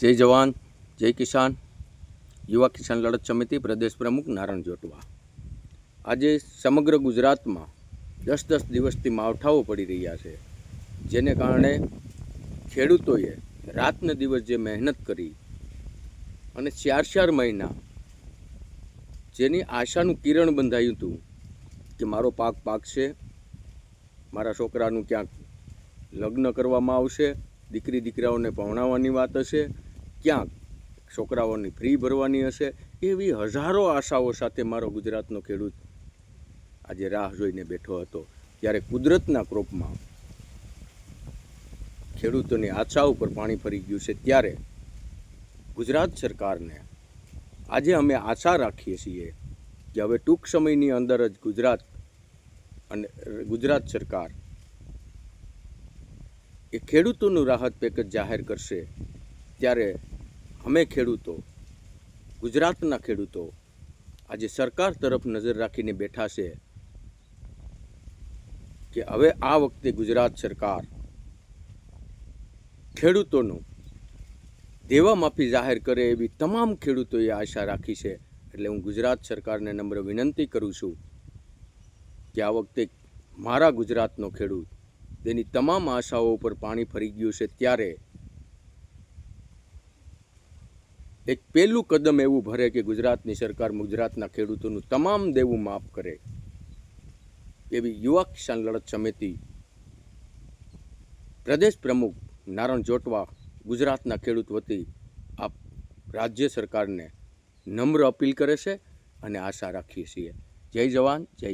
જય જવાન, જય કિસાન. યુવા કિસાન લડત સમિતિ પ્રદેશ પ્રમુખ નારણ જોટવા. આજે સમગ્ર ગુજરાતમાં દસ દસ દિવસથી માવઠાઓ પડી રહ્યા છે, જેને કારણે ખેડૂતોએ રાતને દિવસ જે મહેનત કરી અને ચાર ચાર મહિના જેની આશાનું કિરણ બંધાયું હતું કે મારો પાક પાકશે મારા છોકરાનું ક્યાંક લગ્ન કરવામાં આવશે, દીકરી દીકરાઓને ભણાવવાની વાત હશે ક્યાંક છોકરાઓની ફ્રી ભરવાની હશે? એવી હજારો આશાઓ સાથે મારો ગુજરાતનો ખેડૂત આજે રાહ જોઈને બેઠો હતો. ત્યારે કુદરતના ક્રોપમાં ખેડૂતોની આશા ઉપર પાણી ફરી ગયું છે. ત્યારે ગુજરાત સરકારને આજે અમે આશા રાખીએ છીએ કે હવે ટૂંક સમયની અંદર જ ગુજરાત અને ગુજરાત સરકાર એ ખેડૂતોનું રાહત પેકેજ જાહેર કરશે. ત્યારે અમે ખેડૂતો, ગુજરાતના ખેડૂતો, આજે સરકાર તરફ નજર રાખીને બેઠા છે કે હવે આ વખતે ગુજરાત સરકાર ખેડૂતોનું દેવા માફી જાહેર કરે એવી તમામ ખેડૂતોએ આશા રાખી છે. એટલે હું ગુજરાત સરકારને નમ્ર વિનંતી કરું છું કે આ વખતે મારા ગુજરાતનો ખેડૂત તેની તમામ આશાઓ ઉપર પાણી ફરી ગયું છે. ત્યારે એક પહેલું કદમ એવું ભરે કે ગુજરાતની સરકાર ગુજરાતના ખેડૂતોનું તમામ દેવું માફ કરે. એવી યુવા કિસાન લડત સમિતિ પ્રદેશ પ્રમુખ નારણ જોટવા ગુજરાતના ખેડૂત વતી આપ રાજ્ય સરકારને નમ્ર અપીલ કરે છે અને આશા રાખીએ છીએ. જય જવાન, જય